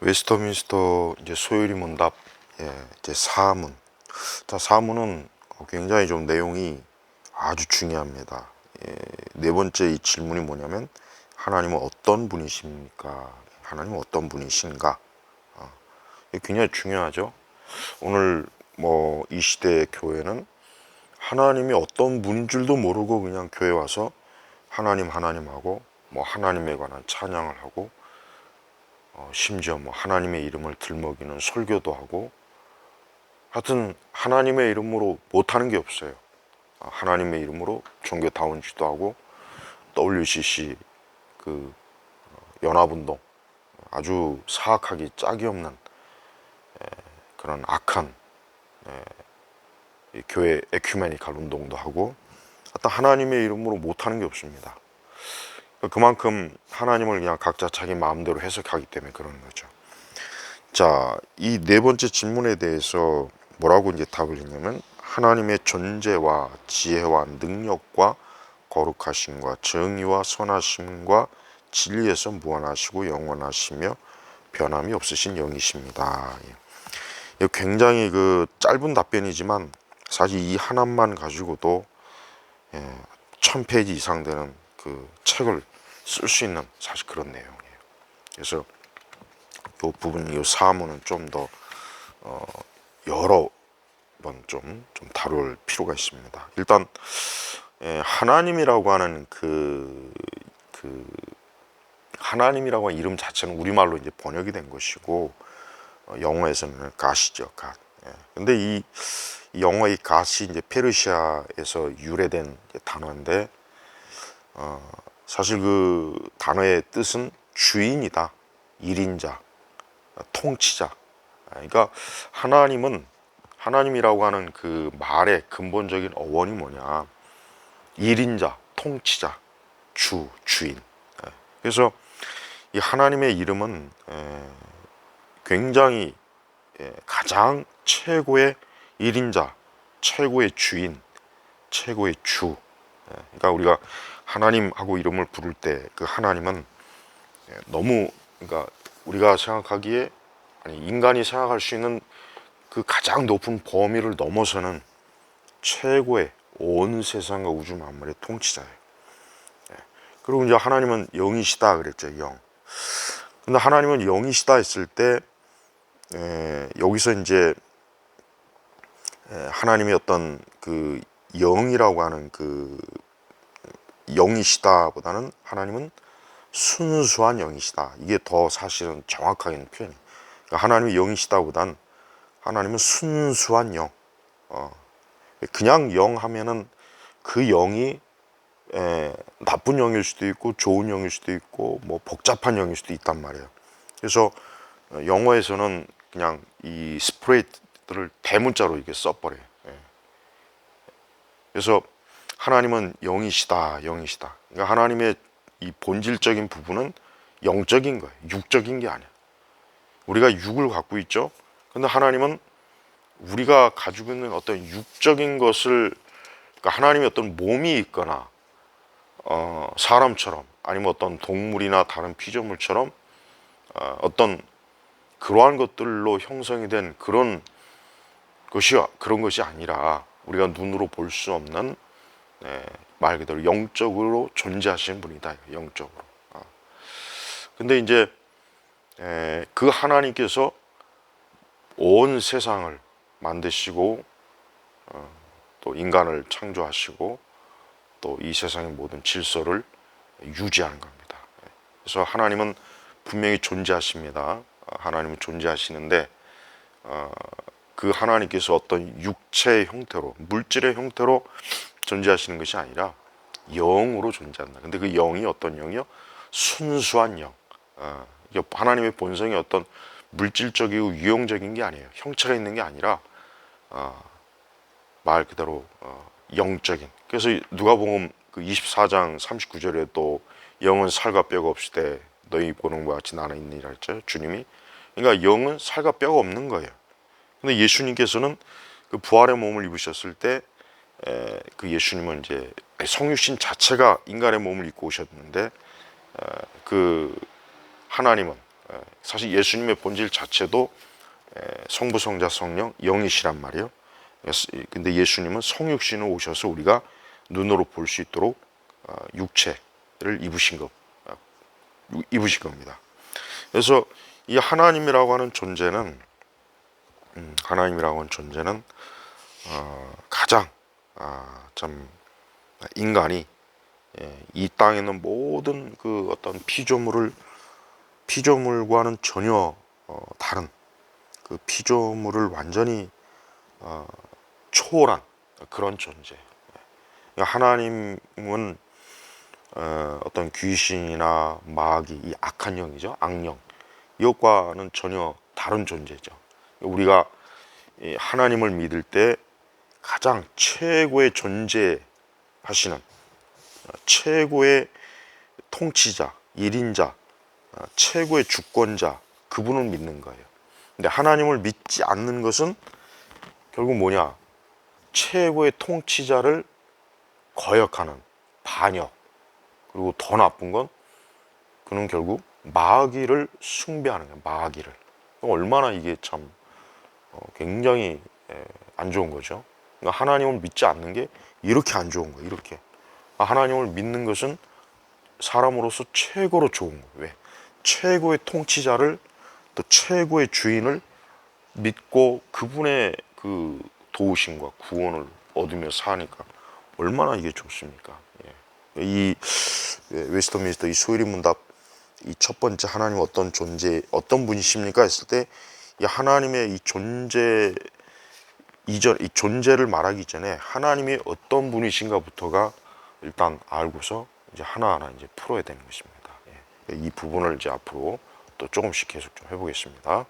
웨스터민스터 이제 소요리 문답 예, 이제 사문. 자, 사문은 굉장히 좀 내용이 아주 중요합니다. 예, 네 번째 이 질문이 뭐냐면 하나님은 어떤 분이십니까? 하나님은 어떤 분이신가? 어, 굉장히 중요하죠. 오늘 뭐 이 시대의 교회는 하나님이 어떤 분인 줄도 모르고 그냥 교회 와서 하나님 하나님 하고 뭐 하나님에 관한 찬양을 하고 어, 심지어 뭐 하나님의 이름을 들먹이는 설교도 하고 하여튼 하나님의 이름으로 못하는 게 없어요. 아, 하나님의 이름으로 종교 다운 지도 하고 WCC 그 어, 연합운동 아주 사악하기 짝이 없는 에, 그런 악한 교회 에큐메니칼 운동도 하고 하여튼 하나님의 이름으로 못하는 게 없습니다. 그만큼 하나님을 그냥 각자 자기 마음대로 해석하기 때문에 그러는 거죠. 자, 이 네 번째 질문에 대해서 뭐라고 이제 답을 했냐면 하나님의 존재와 지혜와 능력과 거룩하심과 정의와 선하심과 진리에서 무한하시고 영원하시며 변함이 없으신 영이십니다. 예. 굉장히 그 짧은 답변이지만 사실 이 하나만 가지고도 예, 천 페이지 이상 되는 그 책을 쓸 수 있는 사실 그런 내용이에요. 그래서 이 부분 이 사문은 좀더 어, 여러 번 좀 좀 다룰 필요가 있습니다. 일단 예, 하나님이라고 하는 그, 그 하나님이라고 하는 이름 자체는 우리말로 이제 번역이 된 것이고 어, 영어에서는 가시죠, 갓. 예. 근데 이, 이 영어의 갓이 이제 페르시아에서 유래된 단어인데 어, 사실 그 단어의 뜻은 주인이다, 일인자, 통치자. 그러니까 하나님은 하나님이라고 하는 그 말의 근본적인 어원이 뭐냐? 일인자, 통치자, 주, 주인. 예. 그래서 이 하나님의 이름은 에, 굉장히 예, 가장 최고의 일인자, 최고의 주인, 최고의 주. 예, 그러니까 우리가 하나님하고 이름을 부를 때 그 하나님은 예, 너무 그러니까 우리가 생각하기에 아니 인간이 생각할 수 있는 그 가장 높은 범위를 넘어서는 최고의 온 세상과 우주 만물의 통치자예요. 예. 그리고 이제 하나님은 영이시다 그랬죠, 영. 근데 하나님은 영이시다 했을 때 에, 여기서 이제 에, 하나님이 어떤 그 영이라고 하는 그 영이시다 보다는 하나님은 순수한 영이시다. 이게 더 사실은 정확하게는 표현이. 그러니까 하나님이 영이시다 보단 하나님은 순수한 영. 어. 그냥 영 하면은 그 영이 에, 나쁜 영일 수도 있고 좋은 영일 수도 있고 뭐 복잡한 영일 수도 있단 말이에요. 그래서 어, 영어에서는 그냥 이 스프레이트를 대문자로 이렇게 써버려요. 예. 그래서 하나님은 영이시다, 영이시다. 그러니까 하나님의 이 본질적인 부분은 영적인 거예요. 육적인 게 아니야. 우리가 육을 갖고 있죠. 근데 하나님은 우리가 가지고 있는 어떤 육적인 것을 그러니까 하나님의 어떤 몸이 있거나 어, 사람처럼 아니면 어떤 동물이나 다른 피조물처럼 어, 어떤 그러한 것들로 형성이 된 그런 것이 그런 것이 아니라 우리가 눈으로 볼 수 없는 예, 말 그대로 영적으로 존재하시는 분이다 영적으로. 어. 근데 이제 에, 그 하나님께서 온 세상을 만드시고 어, 또 인간을 창조하시고 또 이 세상의 모든 질서를 유지하는 겁니다. 그래서 하나님은 분명히 존재하십니다. 어, 하나님은 존재하시는데 어, 그 하나님께서 어떤 육체의 형태로 물질의 형태로 존재하시는 것이 아니라 영으로 존재한다. 근데 그 영이 어떤 영이요? 순수한 영. 어, 하나님의 본성이 어떤 물질적이고 유형적인 게 아니에요. 형체가 있는 게 아니라 어, 말 그대로 어, 영적인. 그래서 누가복음 그 24장 39절에 또 영은 살과 뼈가 때 너희 보는 것 같이 나는 있느니라 했죠. 주님이. 그러니까 영은 살과 뼈가 없는 거예요. 근데 예수님께서는 그 부활의 몸을 입으셨을 때 그 예수님은 이제 성육신 자체가 인간의 몸을 입고 오셨는데 에, 그 하나님은 사실 예수님의 본질 자체도 예, 성부, 성자, 성령, 영이시란 말이에요. 근데 예수님은 성육신으로 오셔서 우리가 눈으로 볼 수 있도록 어, 육체를 입으신 것, 어, 입으신 겁니다. 그래서 이 하나님이라고 하는 존재는 음, 하나님이라고 하는 존재는 어, 가장 아, 참 인간이 예, 이 땅에 있는 모든 그 어떤 피조물을 피조물과는 전혀 어, 다른 그 피조물을 완전히 어, 초월한 그런 존재. 그러니까 하나님은 어, 어떤 귀신이나 마귀, 이 악한 영이죠, 악령 이것과는 전혀 다른 존재죠. 우리가 이 하나님을 믿을 때 가장 최고의 존재하시는 어, 최고의 통치자, 일인자, 어, 최고의 주권자 그분을 믿는 거예요. 근데 하나님을 믿지 않는 것은 결국 뭐냐? 최고의 통치자를 거역하는 반역. 그리고 더 나쁜 건 그는 결국 마귀를 숭배하는 거예요. 마귀를. 얼마나 이게 참 어, 굉장히 에, 안 좋은 거죠. 그러니까 하나님을 믿지 않는 게 이렇게 안 좋은 거예요. 이렇게. 아, 하나님을 믿는 것은 사람으로서 최고로 좋은 거예요. 왜? 최고의 통치자를 또 최고의 주인을 믿고 그분의 그 도우심과 구원을 얻으며 사니까 얼마나 이게 좋습니까? 예. 이 예, 웨스터민스터 이 소일이 문답 이 첫 번째 하나님 어떤 존재 어떤 분이십니까 했을 때 이 하나님의 이 존재 이전 이 존재를 말하기 전에 하나님이 어떤 분이신가부터가 일단 알고서 이제 하나하나 이제 풀어야 되는 것입니다. 예. 이 부분을 이제 앞으로 또 조금씩 계속 좀 해보겠습니다.